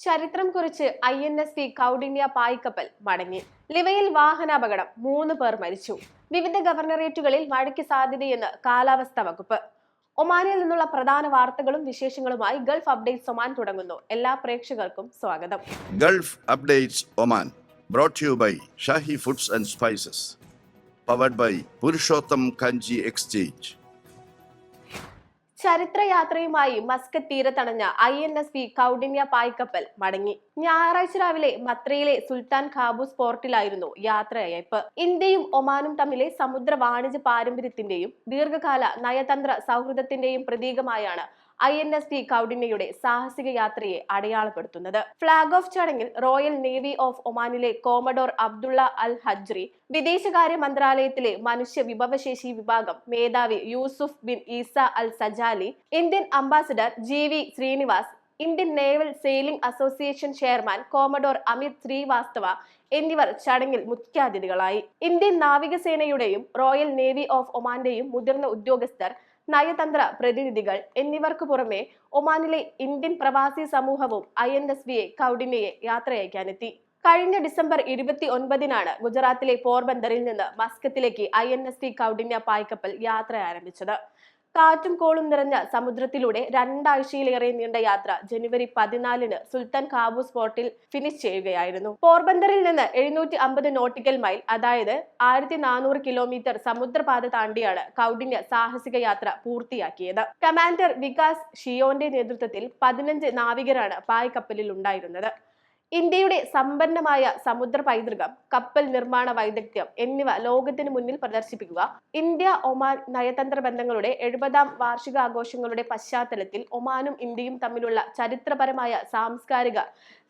ചരിത്രം കുറിച്ച് I N S C Kaundinya പായ്ക്കപ്പൽ മടങ്ങി. ലിവയിൽ വാഹനാപകടം മൂന്ന് പേർ മരിച്ചു. വിവിധ ഗവർണറേറ്റുകളിൽ മഴയ്ക്ക് സാധ്യതയെന്ന് കാലാവസ്ഥാ വകുപ്പ്. ഒമാനിൽ നിന്നുള്ള പ്രധാന വാർത്തകളും വിശേഷങ്ങളുമായി ഗൾഫ് അപ്ഡേറ്റ്സ് ഒമാൻ തുടങ്ങുന്നു. എല്ലാ പ്രേക്ഷകർക്കും സ്വാഗതം. Gulf updates Oman brought you by Shahi foods and spices powered by Purushottam Kanji exchange. ചരിത്രയാത്രയുമായി Muscat തീരത്തണഞ്ഞ I N S P Kaundinya പായ്ക്കപ്പൽ മടങ്ങി. ഞായറാഴ്ച രാവിലെ മത്രയിലെ സുൽത്താൻ ഖാബൂസ് പോർട്ടിലായിരുന്നു യാത്രയയപ്പ്. ഇന്ത്യയും ഒമാനും തമ്മിലെ സമുദ്ര വാണിജ്യ പാരമ്പര്യത്തിന്റെയും ദീർഘകാല നയതന്ത്ര സൗഹൃദത്തിന്റെയും പ്രതീകമായാണ് ഐ എൻ എസ് ടി കൗഡിന്യയുടെ സാഹസിക യാത്രയെ അടയാളപ്പെടുത്തുന്നത്. ഫ്ളാഗ് ഓഫ് ചടങ്ങിൽ റോയൽ നേവി ഓഫ് ഒമാനിലെ കോമഡോർ അബ്ദുള്ള അൽ ഹജ്രി വിദേശകാര്യ മന്ത്രാലയത്തിലെ മനുഷ്യ വിഭവശേഷി വിഭാഗം മേധാവി Yusuf bin Isa Al Sajali Indian ambassador G V Srinivas Indian Naval Sailing Association chairman commodore Amit Srivastava എന്നിവർ ചടങ്ങിൽ മുഖ്യാതിഥികളായി. ഇന്ത്യൻ നാവികസേനയുടെയും റോയൽ നേവി ഓഫ് ഒമാന്റെയും മുതിർന്ന ഉദ്യോഗസ്ഥർ നയതന്ത്ര പ്രതിനിധികൾ എന്നിവർക്ക് പുറമെ ഒമാനിലെ ഇന്ത്യൻ പ്രവാസി സമൂഹവും ഐ എൻ എസ് വിയെ കൗഡിനയെ യാത്രയയക്കാനെത്തി. കഴിഞ്ഞ ഡിസംബർ ഇരുപത്തി ഒൻപതിനാണ് ഗുജറാത്തിലെ പോർബന്ദറിൽ നിന്ന് മസ്കത്തിലേക്ക് I N S T Kaundinya പായ്ക്കപ്പൽ യാത്ര ആരംഭിച്ചത്. കാറ്റും കോളും നിറഞ്ഞ സമുദ്രത്തിലൂടെ രണ്ടാഴ്ചയിലേറെ നീണ്ട യാത്ര ജനുവരി പതിനാലിന് സുൽത്താൻ കാബൂസ് പോർട്ടിൽ ഫിനിഷ് ചെയ്യുകയായിരുന്നു. പോർബന്ദറിൽ നിന്ന് എഴുന്നൂറ്റി അമ്പത് നോട്ടിക്കൽ മൈൽ അതായത് ആയിരത്തി നാനൂറ് കിലോമീറ്റർ സമുദ്രപാത താണ്ടിയാണ് കൗഡിന്യ സാഹസിക യാത്ര പൂർത്തിയാക്കിയത്. കമാൻഡർ വികാസ് ഷിയോന്റെ നേതൃത്വത്തിൽ പതിനഞ്ച് നാവികരാണ് പായ് കപ്പലിൽ ഉണ്ടായിരുന്നത്. ഇന്ത്യയുടെ സമ്പന്നമായ സമുദ്ര പൈതൃകം കപ്പൽ നിർമ്മാണ വൈദഗ്ധ്യം എന്നിവ ലോകത്തിന് മുന്നിൽ പ്രദർശിപ്പിക്കുക ഇന്ത്യ ഒമാൻ നയതന്ത്ര ബന്ധങ്ങളുടെ എഴുപതാം വാർഷികാഘോഷങ്ങളുടെ പശ്ചാത്തലത്തിൽ ഒമാനും ഇന്ത്യയും തമ്മിലുള്ള ചരിത്രപരമായ സാംസ്കാരിക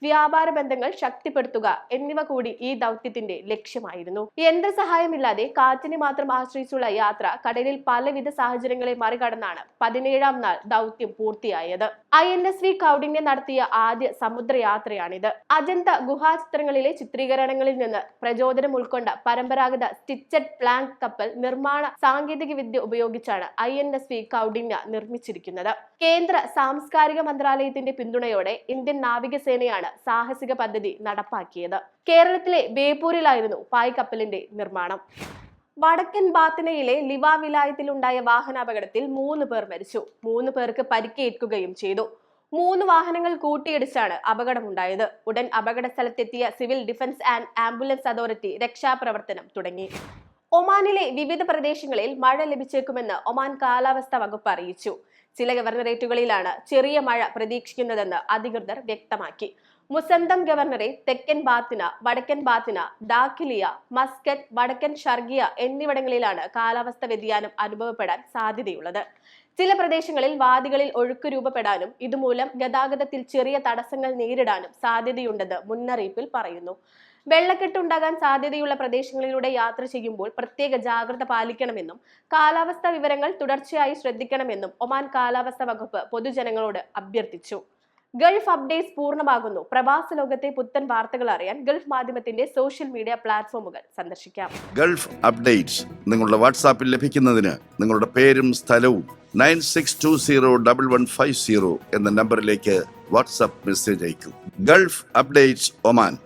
വ്യാപാര ബന്ധങ്ങൾ ശക്തിപ്പെടുത്തുക എന്നിവ കൂടി ഈ ദൗത്യത്തിന്റെ ലക്ഷ്യമായിരുന്നു. യന്ത്രസഹായമില്ലാതെ കാറ്റിനെ മാത്രം ആശ്രയിച്ചുള്ള യാത്ര കടലിൽ പലവിധ സാഹചര്യങ്ങളെ മറികടന്നാണ് പതിനേഴാം നാൾ ദൗത്യം പൂർത്തിയായത്. ഐ എൻ എസ് വി കൗഡിനെ നടത്തിയ ആദ്യ സമുദ്രയാത്രയാണിത്. അജന്ത ഗുഹാചിത്രങ്ങളിലെ ചിത്രീകരണങ്ങളിൽ നിന്ന് പ്രചോദനം ഉൾക്കൊണ്ട പരമ്പരാഗത സ്റ്റിച്ചഡ് പ്ലാങ്ക് കപ്പൽ നിർമ്മാണ സാങ്കേതിക വിദ്യ ഉപയോഗിച്ചാണ് I N S V Kaundinya നിർമ്മിച്ചിരിക്കുന്നത്. കേന്ദ്ര സാംസ്കാരിക മന്ത്രാലയത്തിന്റെ പിന്തുണയോടെ ഇന്ത്യൻ നാവികസേനയാണ് സാഹസിക പദ്ധതി നടപ്പാക്കിയത്. കേരളത്തിലെ ബേപ്പൂരിലായിരുന്നു പായ് കപ്പലിന്റെ നിർമ്മാണം. വടക്കൻ ബാത്തിനയിലെ ലിവ വിലായത്തിലുണ്ടായ വാഹനാപകടത്തിൽ മൂന്ന് പേർ മരിച്ചു. മൂന്ന് പേർക്ക് പരിക്കേൽക്കുകയും ചെയ്തു. മൂന്ന് വാഹനങ്ങൾ കൂട്ടിയിടിച്ചാണ് അപകടമുണ്ടായത്. ഉടൻ അപകട സ്ഥലത്തെത്തിയ civil defence and ambulance authority രക്ഷാപ്രവർത്തനം തുടങ്ങി. ഒമാനിലെ വിവിധ പ്രദേശങ്ങളിൽ മഴ ലഭിച്ചേക്കുമെന്ന് ഒമാൻ കാലാവസ്ഥാ വകുപ്പ് അറിയിച്ചു. ചില ഗവർണറേറ്റുകളിലാണ് ചെറിയ മഴ പ്രതീക്ഷിക്കുന്നതെന്ന് അധികൃതർ വ്യക്തമാക്കി. മുസന്തം ഗവർണറെ തെക്കൻ ബാത്തിന വടക്കൻ ബാത്തിന ദാഖിലിയ മസ്കറ്റ് വടക്കൻ ഷർഗിയ എന്നിവിടങ്ങളിലാണ് കാലാവസ്ഥ വ്യതിയാനം അനുഭവപ്പെടാൻ സാധ്യതയുള്ളത്. ചില പ്രദേശങ്ങളിൽ വാദികളിൽ ഒഴുക്ക് രൂപപ്പെടാനും ഇതുമൂലം ഗതാഗതത്തിൽ ചെറിയ തടസ്സങ്ങൾ നേരിടാനും സാധ്യതയുണ്ടെന്ന് മുന്നറിയിപ്പിൽ പറയുന്നു. വെള്ളക്കെട്ടുണ്ടാകാൻ സാധ്യതയുള്ള പ്രദേശങ്ങളിലൂടെ യാത്ര ചെയ്യുമ്പോൾ പ്രത്യേക ജാഗ്രത പാലിക്കണമെന്നും കാലാവസ്ഥാ വിവരങ്ങൾ തുടർച്ചയായി ശ്രദ്ധിക്കണമെന്നും ഒമാൻ കാലാവസ്ഥാ വകുപ്പ് പൊതുജനങ്ങളോട് അഭ്യർത്ഥിച്ചു. ഗൾഫ് അപ്ഡേറ്റ്സ് പൂർണമാകുന്നു. പ്രവാസ ലോകത്തെ പുത്തൻ വാർത്തകൾ അറിയാൻ ഗൾഫ് മാധ്യമത്തിന്റെ സോഷ്യൽ മീഡിയ പ്ലാറ്റ്ഫോമുകൾ സന്ദർശിക്കാം. ഗൾഫ് അപ്ഡേറ്റ്സ് നിങ്ങളുടെ വാട്സാപ്പിൽ ലഭിക്കുന്നതിന് നിങ്ങളുടെ പേരും സ്ഥലവും nine six two zero double one five zero എന്ന നമ്പറിലേക്ക് WhatsApp message അയക്കൂ. Gulf updates Oman.